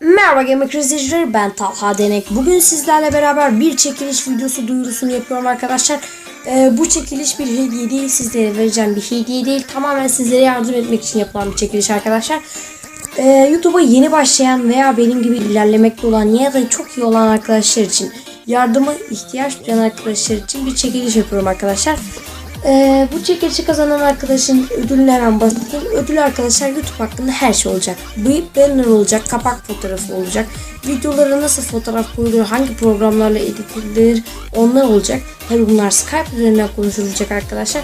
Merhaba Gamer izleyicileri ben Talha Denek. Bugün sizlerle beraber bir çekiliş videosu duyurusunu yapıyorum arkadaşlar. Ee, bu çekiliş bir hediye değil sizlere vereceğim bir hediye değil. Tamamen sizlere yardım etmek için yapılan bir çekiliş arkadaşlar. Ee, YouTube'a yeni başlayan veya benim gibi ilerlemekte olan ya da çok iyi olan arkadaşlar için yardıma ihtiyaç duyan arkadaşlar için bir çekiliş yapıyorum arkadaşlar. Ee, bu çekilişi kazanan arkadaşın ödülünü hemen bahsedeyim. Ödül arkadaşlar YouTube hakkında her şey olacak. Bir banner olacak, kapak fotoğrafı olacak. Videolara nasıl fotoğraf koyulur, hangi programlarla editlenir onlar olacak. Tabi bunlar Skype üzerinden konuşulacak arkadaşlar.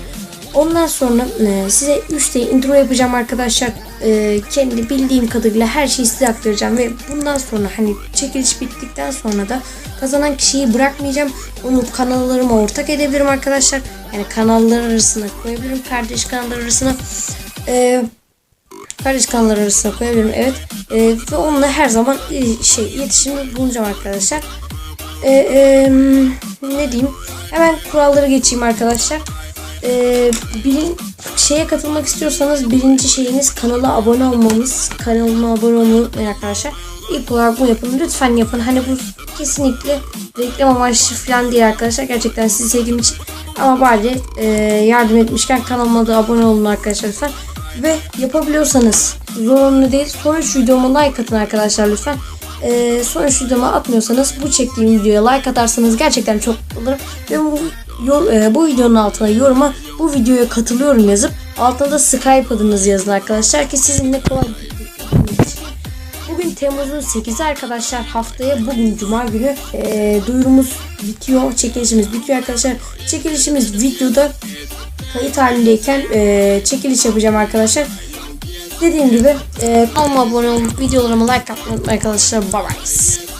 Ondan sonra e, size 3D intro yapacağım arkadaşlar. E, kendi bildiğim kadarıyla her şeyi size aktaracağım ve bundan sonra hani çekiliş bittikten sonra da kazanan kişiyi bırakmayacağım. Onu kanallarıma ortak edebilirim arkadaşlar. Yani kanallar arasına koyabilirim. Kardeş kanallar arasına. E, kardeş kanallar arasına koyabilirim. Evet. E, ve onunla her zaman e, şey iletişimde bulunacağım arkadaşlar. E, e, ne diyeyim? Hemen kuralları geçeyim arkadaşlar. Ee, birin, şeye katılmak istiyorsanız birinci şeyiniz kanala abone olmanız. Kanalıma abone olmayı unutmayın arkadaşlar. İlk olarak bu yapın. Lütfen yapın. Hani bu kesinlikle reklam amaçlı falan değil arkadaşlar. Gerçekten sizi sevdiğim için. Ama bari e, yardım etmişken kanalıma da abone olun arkadaşlar lütfen. Ve yapabiliyorsanız zorunlu değil. Son 3 videoma like atın arkadaşlar lütfen. Ee, son 3 videoma atmıyorsanız bu çektiğim videoya like atarsanız gerçekten çok mutlu olurum. Ve bu, e, bu videonun altına yoruma bu videoya katılıyorum yazıp altına da Skype adınızı yazın arkadaşlar ki sizinle kolay Bugün Temmuz'un 8'i arkadaşlar haftaya bugün Cuma günü e, duyurumuz bitiyor. Çekilişimiz bitiyor arkadaşlar. Çekilişimiz videoda kayıt halindeyken e, çekiliş yapacağım arkadaşlar. Dediğim gibi e, kanalıma abone olup videolarıma like atmayı arkadaşlar. Bye bye.